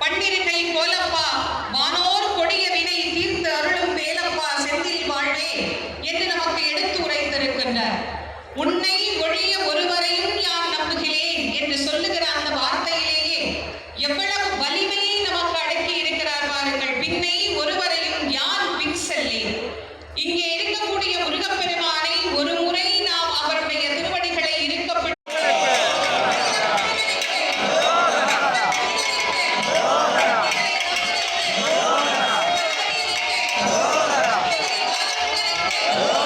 பன்னிருகை போலப்பா வானோர் கொடிய வினை தீர்த்து அருளும் வேலப்பா செந்தில் வாழ்வே என்று நமக்கு எடுத்து உரைத்திருக்கின்றார். உன்னை Oh.